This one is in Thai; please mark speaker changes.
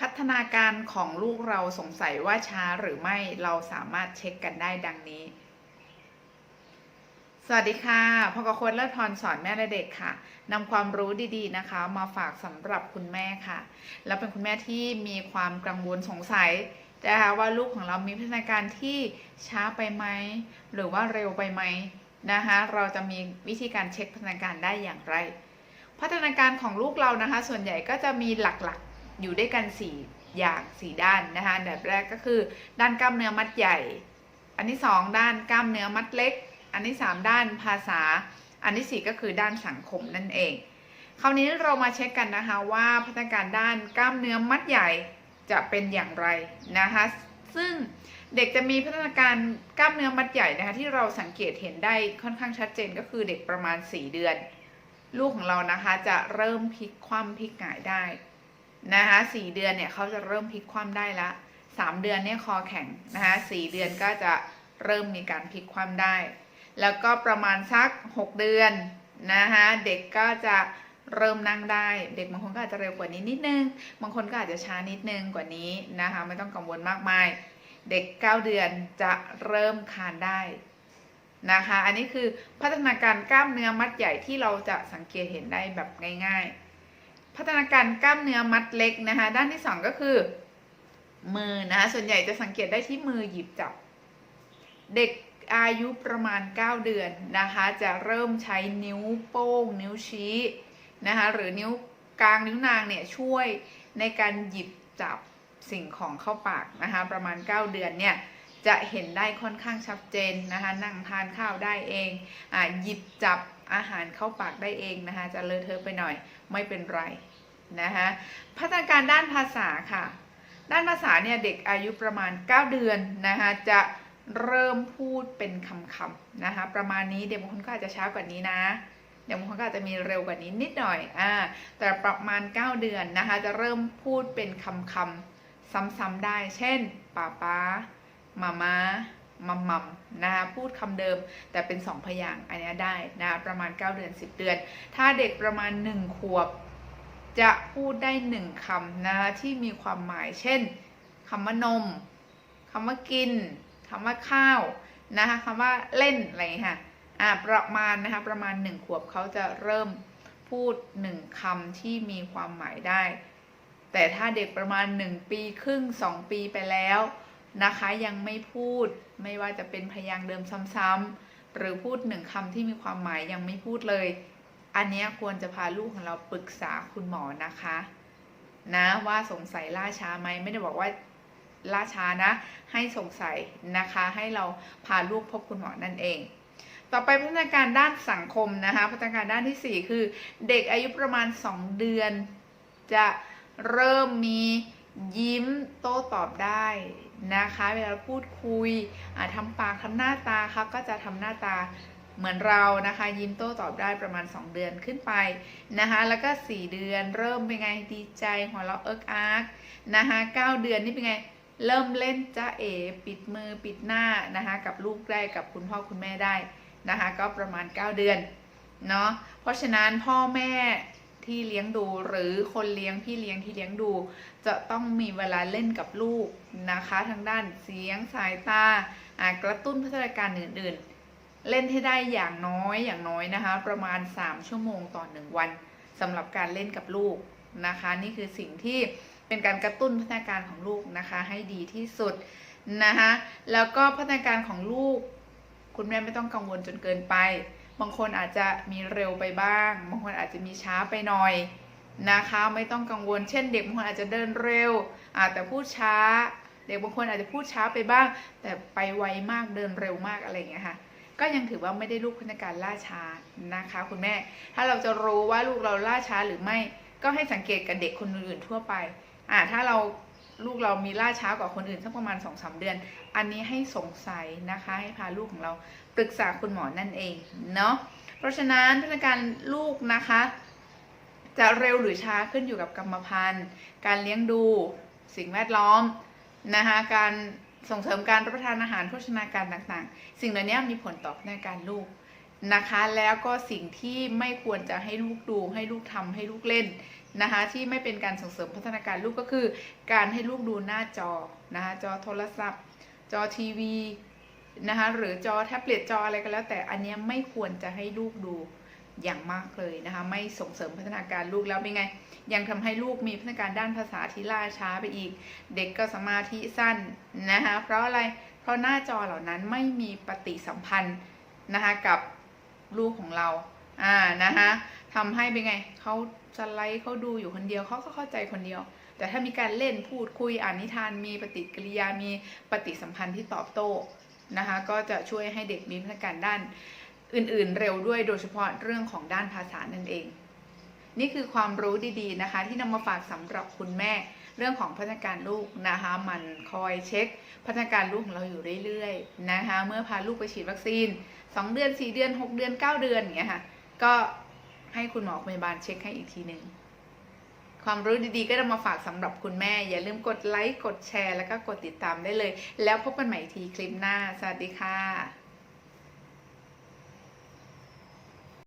Speaker 1: พัฒนาการของลูกเราสงสัยว่าช้าหรือไม่เราสามารถเช็คกันได้ดังนี้ สวัสดีค่ะพบกับคนเลิศพรสอนแม่และเด็กค่ะนำความรู้ดีๆนะคะ มาฝากสำหรับคุณแม่ค่ะ แล้วเป็นคุณแม่ที่มีความกังวลสงสัยนะคะว่าลูกของเรามีพัฒนาการที่ช้าไปไหมหรือว่าเร็วไปไหมนะคะเราจะมีวิธีการเช็คพัฒนาการได้อย่างไร พัฒนาการของลูกเรานะคะ ส่วนใหญ่ก็จะมีหลักๆ อยู่ด้วยกัน4อย่าง4ด้านนะคะอันดับแรกก็คือด้านกล้ามเนื้อมัดใหญ่ อันที่ 2 ด้านกล้ามเนื้อมัดเล็ก อันที่ 3 ด้านภาษา อันที่ 4 ก็คือด้านสังคมนั่นเอง คราวนี้เรามาเช็คกันนะคะว่าพัฒนาการด้านกล้ามเนื้อมัดใหญ่จะเป็นอย่างไรนะคะซึ่งเด็กจะมีพัฒนาการกล้ามเนื้อมัดใหญ่นะคะที่เราสังเกตเห็นได้ค่อนข้างชัดเจนก็คือเด็กประมาณ 4 เดือน ลูกของเรานะคะจะเริ่มพลิกคว่ำพลิกหงายได้ นะคะสี่เดือนเนี่ยเขาจะเริ่มพลิกคว่ำได้ละสามเดือนเนี่ยคอแข็งนะคะสี่เดือนก็จะเริ่มมีการพลิกคว่ำได้ แล้วก็ประมาณสัก6เดือนนะคะเด็กก็จะเริ่มนั่งได้ เด็กบางคนก็อาจจะเร็วกว่านี้นิดนึง บางคนก็อาจจะช้านิดนึงกว่านี้นะคะไม่ต้องกังวลมากมาย เด็ก 9 เดือนจะเริ่มคานได้นะคะ อันนี้คือพัฒนาการกล้ามเนื้อมัดใหญ่ที่เราจะสังเกตเห็นได้แบบง่าย ๆ พัฒนาการกล้ามเนื้อมัดเล็กนะคะ ด้านที่2ก็คือ มือนะคะส่วนใหญ่จะสังเกตได้ที่มือหยิบจับ เด็กอายุประมาณ 9 เดือนนะคะ จะเริ่มใช้นิ้วโป้ง นิ้วชี้นะคะหรือนิ้วกลางนิ้วนางเนี่ยช่วยในการหยิบจับสิ่งของเข้าปากนะคะประมาณ 9 เดือนเนี่ยจะเห็นได้ค่อนข้างชัดเจนนะคะนั่งทานข้าวได้เองอหยิบจับ อาหารเข้าปากได้เองนะคะ จะเลอะเทอะไปหน่อยไม่เป็นไรนะคะพัฒนาการด้านภาษาค่ะ ด้านภาษาเนี่ยเด็กอายุประมาณ 9 เดือนนะคะจะเริ่มพูดเป็นคำๆนะคะประมาณนี้เด็กบางคนก็อาจจะช้ากว่านี้นะเดี๋ยวบางคนก็อาจจะมีเร็วกว่านี้นิดหน่อยอ่าแต่ประมาณ 9 เดือนนะคะจะเริ่มพูดเป็นคำคำๆซ้ำๆได้ เช่นป้าป้ามาม่า มัมมัมนะคะพูดคำเดิมแต่เป็น 2 พยางอันนี้ได้นะคะประมาณ 9 เดือน 10 เดือน ถ้าเด็กประมาณ 1 ขวบ จะพูดได้ 1คำนะคะที่มีความหมายเช่นคำว่านมคำว่ากินคำว่าข้าวนะคะคำว่าเล่นอะไรค่ะอ่าประมาณนะคะประมาณ 1 ขวบเขาจะเริ่มพูด 1คำที่มีความหมายได้ แต่ถ้าเด็กประมาณ 1 ปีครึ่ง 2 ปีไปแล้ว นะคะยังไม่พูดไม่ว่าจะเป็นพยางค์เดิมซ้ำๆหรือพูดหนึ่งคำที่มีความหมายยังไม่พูดเลย อันนี้ควรจะพาลูกของเราปรึกษาคุณหมอนะคะ นะว่าสงสัยล่าช้าไหมไม่ได้บอกว่าล่าช้านะ ให้สงสัยนะคะ ให้เราพาลูกพบคุณหมอนั่นเอง ต่อไปพัฒนาการด้านสังคมนะคะ พัฒนาการด้านที่ 4 คือ เด็กอายุประมาณ 2 เดือน จะเริ่มมี ยิ้มโต้ตอบได้นะคะ เวลาพูดคุยอ่าทำปากทำหน้าตาครับก็จะทำหน้าตาเหมือนเรานะคะ ยิ้มโต้ตอบได้ประมาณ 2 เดือนขึ้นไปนะคะ แล้วก็ 4 เดือนเริ่มเป็นไงดีใจหัวเราะเอิกอาร์กนะคะ9เดือนนี่เป็นไงเริ่มเล่นจ้าเอปิดมือปิดหน้านะคะกับลูกได้กับคุณพ่อคุณแม่ได้นะคะก็ประมาณ 9 เดือนเนาะเพราะฉะนั้นพ่อแม่ ที่เลี้ยงดู หรือคนเลี้ยงพี่เลี้ยงที่เลี้ยงดู จะต้องมีเวลาเล่นกับลูกนะคะ ทางด้านเสียงสายตาอากระตุ้นพัฒนาการอื่นๆ เล่นให้ได้อย่างน้อยอย่างน้อยนะคะ ประมาณ 3 ชั่วโมงต่อ 1 วันสำหรับการเล่นกับลูกนะคะ นี่คือสิ่งที่เป็นการกระตุ้นพัฒนาการของลูกนะคะ ให้ดีที่สุดนะคะแล้วก็พัฒนาการของลูก คุณแม่ไม่ต้องกังวลจนเกินไป บางคนอาจจะมีเร็วไปบ้าง บางคนอาจจะมีช้าไปหน่อยนะคะไม่ต้องกังวล เช่น เด็กบางคนอาจจะเดินเร็วอาแต่พูดช้า เด็กบางคนอาจจะพูดช้าไปบ้าง แต่ไปไวมากเดินเร็วมากอะไรอย่างเงี้ยค่ะ ก็ยังถือว่าไม่ได้ลูกพัฒนาการล่าช้านะคะ คุณแม่ ถ้าเราจะรู้ว่าลูกเราล่าช้าหรือไม่ ก็ให้สังเกตกับเด็กคนอื่นๆทั่วไปอ่าถ้าเรา ลูกเรามีล่าช้ากว่าคนอื่นสักประมาณ2อสเดือน อันนี้ให้สงสัยนะคะให้พาลูกของเราปรึกษาคุณหมอนั่นเองเนาะเพราะฉะนั้นพัฒนาการลูกนะคะ จะเร็วหรือช้าขึ้นอยู่กับกรรมพันธุ์ การเลี้ยงดูสิ่งแวดล้อมนะคะการส่งเสริมการรับประทานอาหารโภชนาการต่างๆ สิ่งเหล่านี้มีผลต่อพัฒนาการลูกนะคะ แล้วก็สิ่งที่ไม่ควรจะให้ลูกดูให้ลูกทำให้ลูกเล่น นะคะที่ไม่เป็นการส่งเสริมพัฒนาการลูกก็คือ การให้ลูกดูหน้าจอนะคะจอโทรศัพท์ จอทีวีนะคะหรือจอแท็บเล็ตจออะไรก็แล้ว แต่อันนี้ไม่ควรจะให้ลูกดูอย่างมากเลยนะคะไม่ส่งเสริมพัฒนาการลูกแล้วเป็นไง ยังทำให้ลูกมีพัฒนาการด้านภาษาที่ล่าช้าไปอีก เด็กก็สมาธิสั้นนะคะเพราะอะไรเพราะหน้าจอเหล่านั้นไม่มีปฏิสัมพันธ์นะคะกับลูกของเรา อ่านะคะทำให้เป็นไงเขาสไลด์เขาดูอยู่คนเดียวเขาก็เข้าใจคนเดียว แต่ถ้ามีการเล่นพูดคุยอ่านนิทานมีปฏิกิริยามีปฏิสัมพันธ์ที่ตอบโต้นะคะก็จะช่วยให้เด็กมีพัฒนาการด้านอื่นๆ เร็วด้วยโดยเฉพาะเรื่องของด้านภาษานั่นเอง นี่คือความรู้ดีๆนะคะ ที่นำมาฝากสำหรับคุณแม่ เรื่องของพัฒนาการลูกนะคะมันคอยเช็ค พัฒนาการลูกของเราอยู่เรื่อยๆนะคะเมื่อพาลูกไปฉีดวัคซีน 2 เดือน 4 เดือน 6 เดือน 9 เดือนอย่างเงี้ยค่ะ ก็ให้คุณหมอพยาบาลเช็คให้อีกทีหนึ่งความรู้ดีๆ ก็จะมาฝากสำหรับคุณแม่ อย่าลืมกดไลค์ กดแชร์ แล้วก็กดติดตามได้เลย แล้วพบกันใหม่อีกทีคลิปหน้า สวัสดีค่ะ